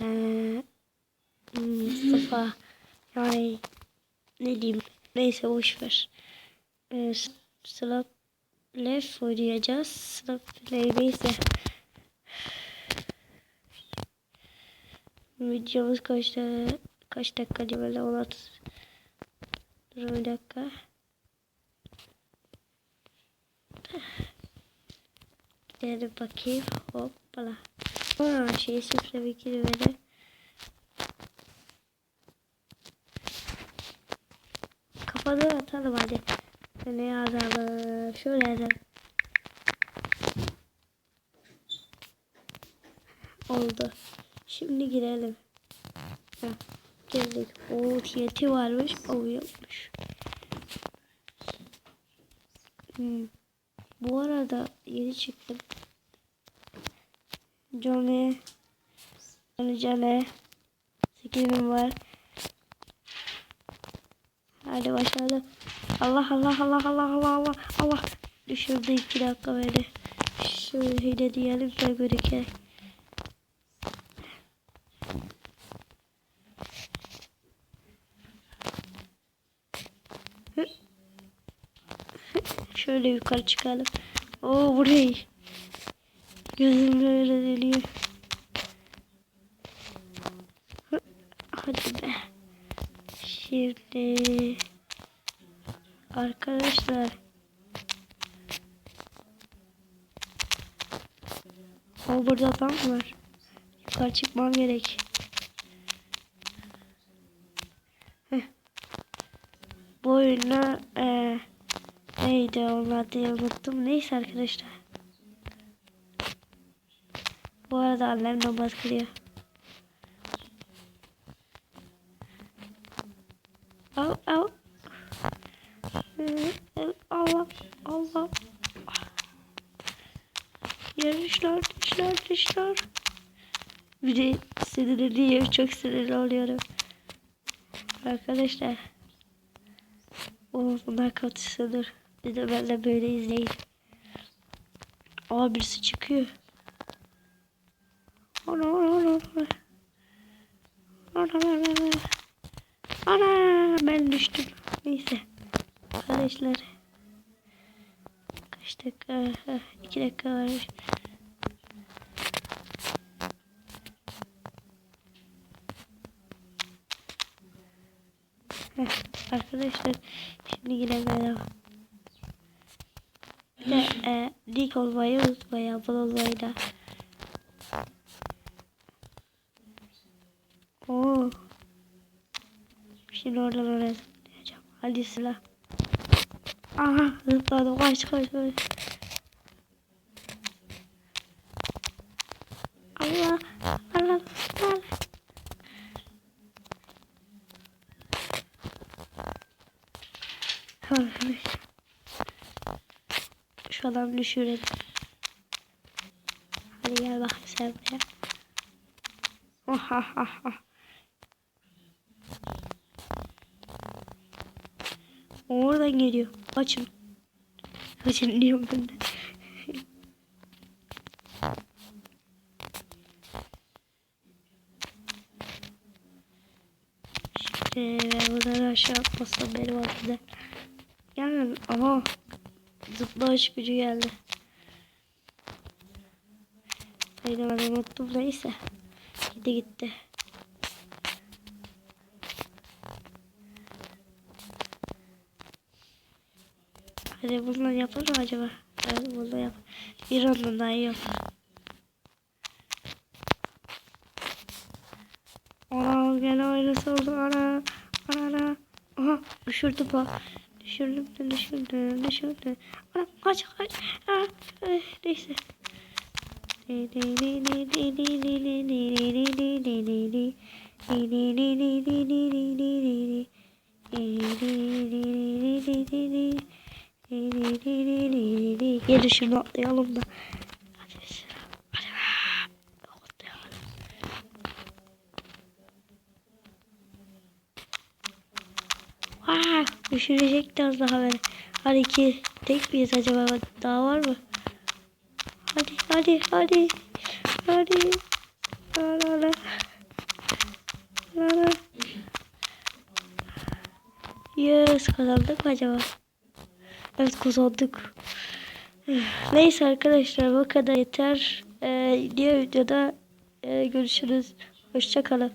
Ee, Mustafa yani ne diyeyim neyse boş ver. Ee, Slap Left oynayacağız. Slap Play neyse. Videomuz kaç tane kaç dakika diye böyle 16 Dur bir dakika. Gidelim bakayım. Hoppala. Aa, şey sıfır bir kere. Kafanı atalım hadi. Ne yazalım? Şöyle yazalım. Oldu. Şimdi girelim. Heh, girdik. Oo TNT varmış. O yokmuş. Hmm. Bu arada yeni çıktım. Johnny. Johnny Johnny. Skinim var. Hadi başlayalım. Allah Allah Allah Allah Allah Allah Allah. Düşürdü iki dakika beni. Şöyle diyelim de görürken. Şöyle yukarı çıkalım. Oo burayı. Gözüm böyle. Hı, Hadi be. Şimdi arkadaşlar o burada adam var. Yukarı çıkmam gerek. Heh. Bu oyunu eee neydi onun adını unuttum. Neyse arkadaşlar. Bu arada annem namaz kılıyor. Al al. Allah Allah. Yarışlar dışlar dışlar. Bir de sinirleniyor. Çok sinirli oluyorum. Arkadaşlar. O bunlar kötüsüdür. Bir de ben de böyle izleyin. Aa birisi çıkıyor. Ana ben düştüm. Neyse. Arkadaşlar. Kaç dakika? İki dakika. Heh, Arkadaşlar şimdi yine. Bir de e, dik olmayı unutmayın. Abone olmayı da. Oo. Şimdi oradan oraya zıplayacağım. Hadi silah. Aha zıpladım. Kaç kaç kaç. Allah. Allah. Allah. Arkadaşlar. Şu adam düşürelim. Hadi gel bakayım sen buraya. Ohahaha. O Oradan geliyor. Kaçın. Kaçın diyorum ben de. Ben buradan aşağı atmasam benim aklımda. Gelmem. Aha. Zıplaş gücü geldi. Haydi ben unuttum neyse. Gitti gitti. Hadi bundan yapar mı acaba? Evet bundan yap. Bir ondan daha iyi. Ana gene aynısı oldu ana. Ana ana. Aha düşürdü bu. Düşürdüm de düşürdüm düşürdüm. Ana kaç kaç. Aa, eh, neyse. Gelin şunu atlayalım da. Vaa, düşürecekti az daha beni. Hadi iki. Tek miyiz acaba? Daha var mı? Hadi hadi hadi. Hadi. Ara ara. Ara. Yes kazandık mı acaba? Evet kazandık. Neyse arkadaşlar bu kadar yeter. Ee, diğer videoda e, görüşürüz. Hoşçakalın.